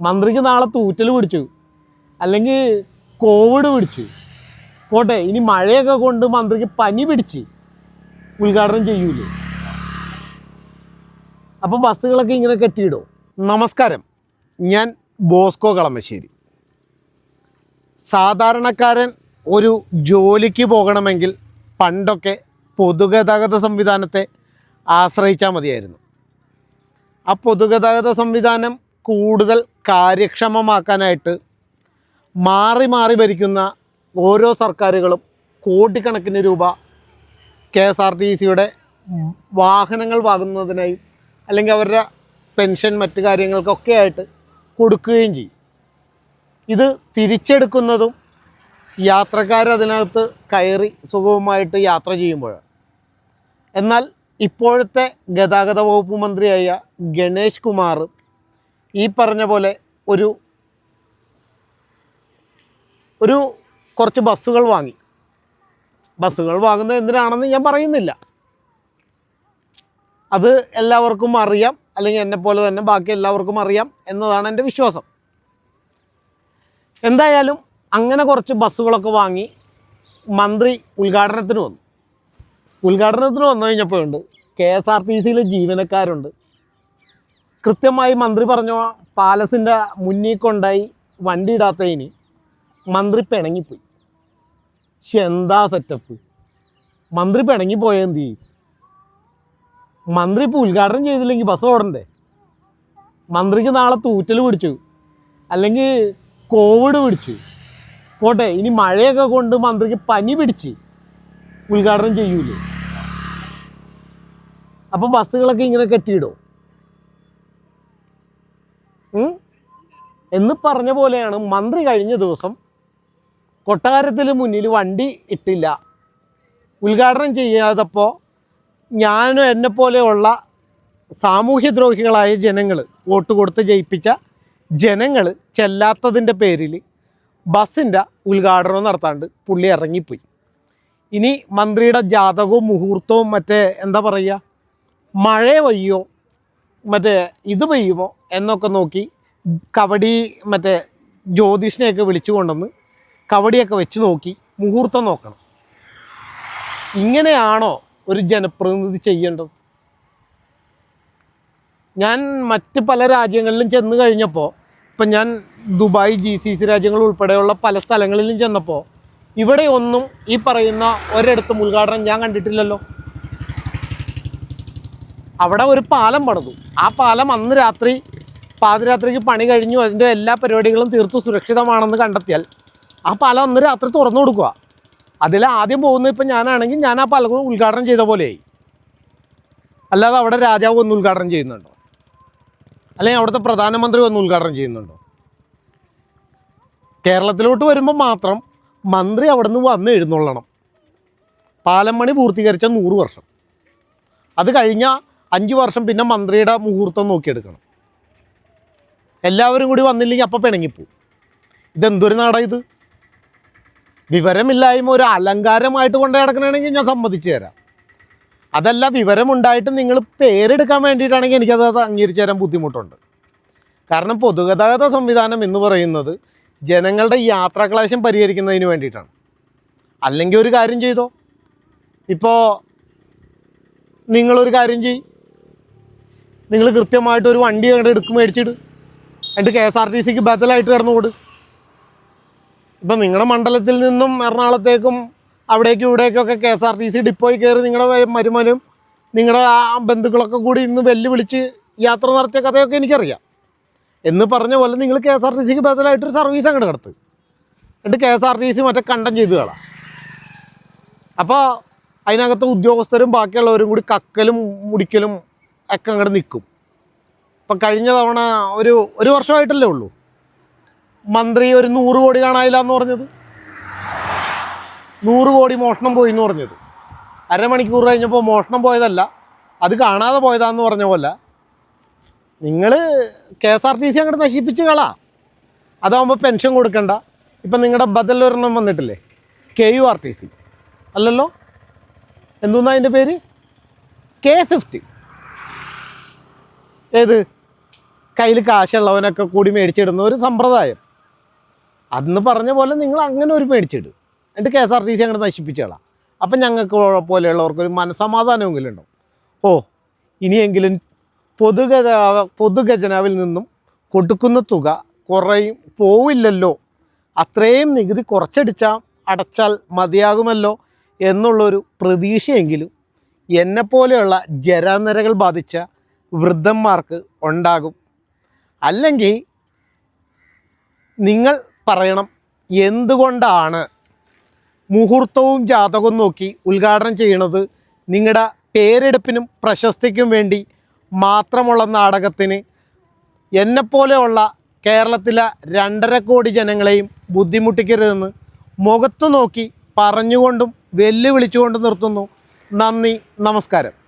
മന്ത്രിക്ക് നാളെ തൂറ്റൽ പിടിച്ചു. അല്ലെങ്കിൽ കോവിഡ് പിടിച്ചു. പോട്ടെ ഇനി മഴയൊക്കെ കൊണ്ട് മന്ത്രിക്ക് പനി പിടിച്ച് ഉദ്ഘാടനം ചെയ്യൂലേ? അപ്പോൾ ബസ്സുകളൊക്കെ ഇങ്ങനെ കെട്ടിയിടോ നമസ്കാരം. ഞാൻ ബോസ്കോ കളമശ്ശേരി. സാധാരണക്കാരൻ ഒരു ജോലിക്ക് പോകണമെങ്കിൽ പണ്ടൊക്കെ പൊതുഗതാഗത സംവിധാനത്തെ ആശ്രയിച്ചാൽ മതിയായിരുന്നു. ആ പൊതുഗതാഗത സംവിധാനം കൂടുതൽ കാര്യക്ഷമമാക്കാനായിട്ട് മാറി മാറി ഭരിക്കുന്ന ഓരോ സർക്കാരുകളും കോടിക്കണക്കിന് രൂപ കെ എസ് ആർ ടി സിയുടെ വാഹനങ്ങൾ വാങ്ങുന്നതിനായി അല്ലെങ്കിൽ അവരുടെ പെൻഷൻ മറ്റു കാര്യങ്ങൾക്കൊക്കെ ആയിട്ട് കൊടുക്കുകയും ചെയ്യും. ഇത് തിരിച്ചെടുക്കുന്നതും യാത്രക്കാർ അതിനകത്ത് കയറി സുഗമമായിട്ട് യാത്ര ചെയ്യുമ്പോഴാണ്. എന്നാൽ ഇപ്പോഴത്തെ ഗതാഗത വകുപ്പ് മന്ത്രിയായ ഗണേഷ് കുമാർ ഈ പറഞ്ഞ പോലെ ഒരു ഒരു കുറച്ച് ബസ്സുകൾ വാങ്ങി. ബസ്സുകൾ വാങ്ങുന്നത് എന്തിനാണെന്ന് ഞാൻ പറയുന്നില്ല. അത് എല്ലാവർക്കും അറിയാം അല്ലെങ്കിൽ എന്നെപ്പോലെ തന്നെ ബാക്കി എല്ലാവർക്കും അറിയാം എന്നതാണ് എന്റെ വിശ്വാസം. എന്തായാലും അങ്ങനെ കുറച്ച് ബസ്സുകളൊക്കെ വാങ്ങി മന്ത്രി ഉദ്ഘാടനത്തിന് വന്നു. ഉദ്ഘാടനത്തിന് വന്നു കഴിഞ്ഞപ്പോഴുണ്ട് കെ എസ് ആർ ടി സിയിലെ ജീവനക്കാരുണ്ട്. കൃത്യമായി മന്ത്രി പറഞ്ഞ പാലസിന്റെ മുന്നിൽ കൊണ്ടായി വണ്ടി ഇടാത്തതിന് മന്ത്രി പിണങ്ങിപ്പോയി. പക്ഷെ എന്താ സെറ്റപ്പ് മന്ത്രി പിണങ്ങിപ്പോയ എന്ത് ചെയ്യും? മന്ത്രി ഇപ്പോൾ ഉദ്ഘാടനം ചെയ്തില്ലെങ്കിൽ ബസ് ഓടണ്ടേ? മന്ത്രിക്ക് നാളെ തൂറ്റൽ പിടിച്ചു. അല്ലെങ്കിൽ കോവിഡ് പിടിച്ചു. പോട്ടെ ഇനി മഴയൊക്കെ കൊണ്ട് മന്ത്രിക്ക് പനി പിടിച്ച് ഉദ്ഘാടനം ചെയ്യൂലേ? അപ്പോൾ ബസ്സുകളൊക്കെ ഇങ്ങനെ കെട്ടിയിടും? എന്ന് പറഞ്ഞ പോലെയാണ് മന്ത്രി കഴിഞ്ഞ ദിവസം കൊട്ടാരത്തിന് മുന്നിൽ വണ്ടി ഇട്ടില്ല. ഉദ്ഘാടനം ചെയ്യാതപ്പോൾ ഞാനും എന്നെ പോലെയുള്ള സാമൂഹ്യദ്രോഹികളായ ജനങ്ങൾ വോട്ട് കൊടുത്ത് ജയിപ്പിച്ച ജനങ്ങൾ ചെല്ലാത്തതിന്റെ പേരിൽ ബസ്സിന്റെ ഉദ്ഘാടനവും നടത്താണ്ട് പുള്ളി ഇറങ്ങിപ്പോയി. ഇനി മന്ത്രിയുടെ ജാതകവും മുഹൂർത്തവും മറ്റേ എന്താ പറയുക മഴ പെയ്യോ മറ്റേ ഇത് പെയ്യുമോ എന്നൊക്കെ നോക്കി കബഡി മറ്റേ ജ്യോതിഷനെയൊക്കെ വിളിച്ചു കൊണ്ടുവന്ന് കവടിയൊക്കെ വെച്ച് നോക്കി മുഹൂർത്തം നോക്കണം. ഇങ്ങനെയാണോ ഒരു ജനപ്രതിനിധി ചെയ്യേണ്ടത്? ഞാൻ മറ്റ് പല രാജ്യങ്ങളിലും ചെന്ന് കഴിഞ്ഞപ്പോൾ ഇപ്പം ഞാൻ ദുബായ് ജി സി സി രാജ്യങ്ങൾ ഉൾപ്പെടെയുള്ള പല സ്ഥലങ്ങളിലും ചെന്നപ്പോൾ ഇവിടെ ഒന്നും ഈ പറയുന്ന ഒരിടത്തും ഉദ്ഘാടനം ഞാൻ കണ്ടിട്ടില്ലല്ലോ. അവിടെ ഒരു പാലം പണിതു. ആ പാലം അന്ന് രാത്രി പാതിരാത്രിക്ക് പണി കഴിഞ്ഞു അതിന്റെ എല്ലാ പരിപാടികളും തീർത്തു സുരക്ഷിതമാണെന്ന് കണ്ടെത്തിയാൽ ആ പാലം അന്ന് രാത്രി തുറന്നു കൊടുക്കുക. അതിൽ ആദ്യം പോകുന്ന ഇപ്പം ഞാനാണെങ്കിൽ ഞാൻ ആ പാലം ഉദ്ഘാടനം ചെയ്ത പോലെയായി. അല്ലാതെ അവിടെ രാജാവ് ഒന്ന് ഉദ്ഘാടനം ചെയ്യുന്നുണ്ടോ? അല്ലെങ്കിൽ അവിടുത്തെ പ്രധാനമന്ത്രി ഒന്ന് ഉദ്ഘാടനം ചെയ്യുന്നുണ്ടോ? കേരളത്തിലോട്ട് വരുമ്പോൾ മാത്രം മന്ത്രി അവിടെ നിന്ന് വന്ന് എഴുന്നള്ളണം. പാലം പണി പൂർത്തീകരിച്ച നൂറ് വർഷം. അത് കഴിഞ്ഞ അഞ്ച് വർഷം പിന്നെ മന്ത്രിയുടെ മുഹൂർത്തം നോക്കിയെടുക്കണം. എല്ലാവരും കൂടി വന്നില്ലെങ്കിൽ അപ്പം പിണങ്ങിപ്പോവും. ഇതെന്തൊരു നാടാ ഇത്? വിവരമില്ലായ്മ ഒരു അലങ്കാരമായിട്ട് കൊണ്ട് നടക്കണമെങ്കിൽ ഞാൻ സമ്മതിച്ചു തരാം. അതല്ല വിവരമുണ്ടായിട്ട് നിങ്ങൾ പേരെടുക്കാൻ വേണ്ടിയിട്ടാണെങ്കിൽ എനിക്കത് അംഗീകരിച്ചു തരാൻ ബുദ്ധിമുട്ടുണ്ട്. കാരണം പൊതുഗതാഗത സംവിധാനം എന്ന് പറയുന്നത് ജനങ്ങളുടെ യാത്രാക്ലേശം പരിഹരിക്കുന്നതിന് വേണ്ടിയിട്ടാണ്. അല്ലെങ്കിൽ ഒരു കാര്യം ചെയ്തോ? ഇപ്പോൾ നിങ്ങളൊരു കാര്യം ചെയ് നിങ്ങൾ കൃത്യമായിട്ട് ഒരു വണ്ടി കണ്ടെടുക്കും എടുക്കും മേടിച്ചിട്. എന്നിട്ട് കെ എസ് ആർ ടി സിക്ക് ബദലായിട്ട് കിടന്നുകൂട്? ഇപ്പം നിങ്ങളുടെ മണ്ഡലത്തിൽ നിന്നും എറണാകുളത്തേക്കും അവിടേക്കും ഇവിടേക്കൊക്കെ K S R T C ഡിപ്പോയിൽ കയറി നിങ്ങളുടെ മരുമനും നിങ്ങളുടെ ആ ബന്ധുക്കളൊക്കെ കൂടി ഇന്ന് വെല്ലുവിളിച്ച് യാത്ര നടത്തിയ കഥയൊക്കെ എനിക്കറിയാം. എന്ന് പറഞ്ഞ പോലെ നിങ്ങൾ കെ എസ് ആർ ടി സിക്ക് ബദലായിട്ടൊരു സർവീസ് അങ്ങോട്ട് കിടത്ത്. എന്നിട്ട് K S R T C മറ്റേ കണ്ടം ചെയ്ത് കളാം. അപ്പോൾ അതിനകത്ത് ഉദ്യോഗസ്ഥരും ബാക്കിയുള്ളവരും കൂടി കക്കലും മുടിക്കലും ഒക്കെ അങ്ങോട്ട് നിൽക്കും ഇപ്പം കഴിഞ്ഞ തവണ ഒരു ഒരു വർഷമായിട്ടല്ലേ ഉള്ളൂ. മന്ത്രി ഒരു നൂറ് കോടി കാണാനില്ല എന്ന് പറഞ്ഞത്. നൂറ് കോടി മോഷണം പോയി എന്ന് പറഞ്ഞത്. അരമണിക്കൂർ കഴിഞ്ഞപ്പോൾ മോഷണം പോയതല്ല അത് കാണാതെ പോയതാന്ന് പറഞ്ഞ പോലെ. നിങ്ങൾ K S R T C അങ്ങോട്ട് നശിപ്പിച്ച് കളാ. അതാകുമ്പോൾ പെൻഷൻ കൊടുക്കണ്ട. ഇപ്പം നിങ്ങളുടെ ബദൽ ഒരെണ്ണം വന്നിട്ടില്ലേ? K U R T C. അല്ലല്ലോ? എന്തുന്നാ അതിന്റെ പേര്? കെ സ്വിഫ്റ്റ് ഏത്? കയ്യിൽ കാശുള്ളവനൊക്കെ കൂടി മേടിച്ചിടുന്ന ഒരു സമ്പ്രദായം. അന്ന് പറഞ്ഞ പോലെ നിങ്ങൾ അങ്ങനെ ഒരു മേടിച്ചിടും എന്നിട്ട് K S R T C അങ്ങോട്ട് നശിപ്പിച്ചോളാം. അപ്പം ഞങ്ങൾക്ക് പോലെയുള്ളവർക്ക് ഒരു മനസമാധാനമെങ്കിലും ഉണ്ടാവും ഓ ഇനിയെങ്കിലും പൊതുഗത പൊതുഖജനാവിൽ നിന്നും കൊടുക്കുന്ന തുക കുറയും പോവില്ലല്ലോ. അത്രയും നികുതി കുറച്ചടിച്ചാൽ അടച്ചാൽ മതിയാകുമല്ലോ എന്നുള്ളൊരു പ്രതീക്ഷയെങ്കിലും എന്നെപ്പോലെയുള്ള ജരാനരകൾ ബാധിച്ച വൃദ്ധന്മാർക്ക് ഉണ്ടാകും. അല്ലെങ്കിൽ നിങ്ങൾ പറയണം എന്തുകൊണ്ടാണ് മുഹൂർത്തവും ജാതകവും നോക്കി ഉദ്ഘാടനം ചെയ്യണത് നിങ്ങളുടെ പേരെടുപ്പിനും പ്രശസ്തിക്കും വേണ്ടി മാത്രമുള്ള നാടകത്തിന് എന്നെപ്പോലെയുള്ള കേരളത്തിലെ രണ്ടര കോടി ജനങ്ങളെയും ബുദ്ധിമുട്ടിക്കരുതെന്ന് മുഖത്തു നോക്കി പറഞ്ഞുകൊണ്ടും വെല്ലുവിളിച്ചുകൊണ്ടും നിർത്തുന്നു. നന്ദി നമസ്കാരം.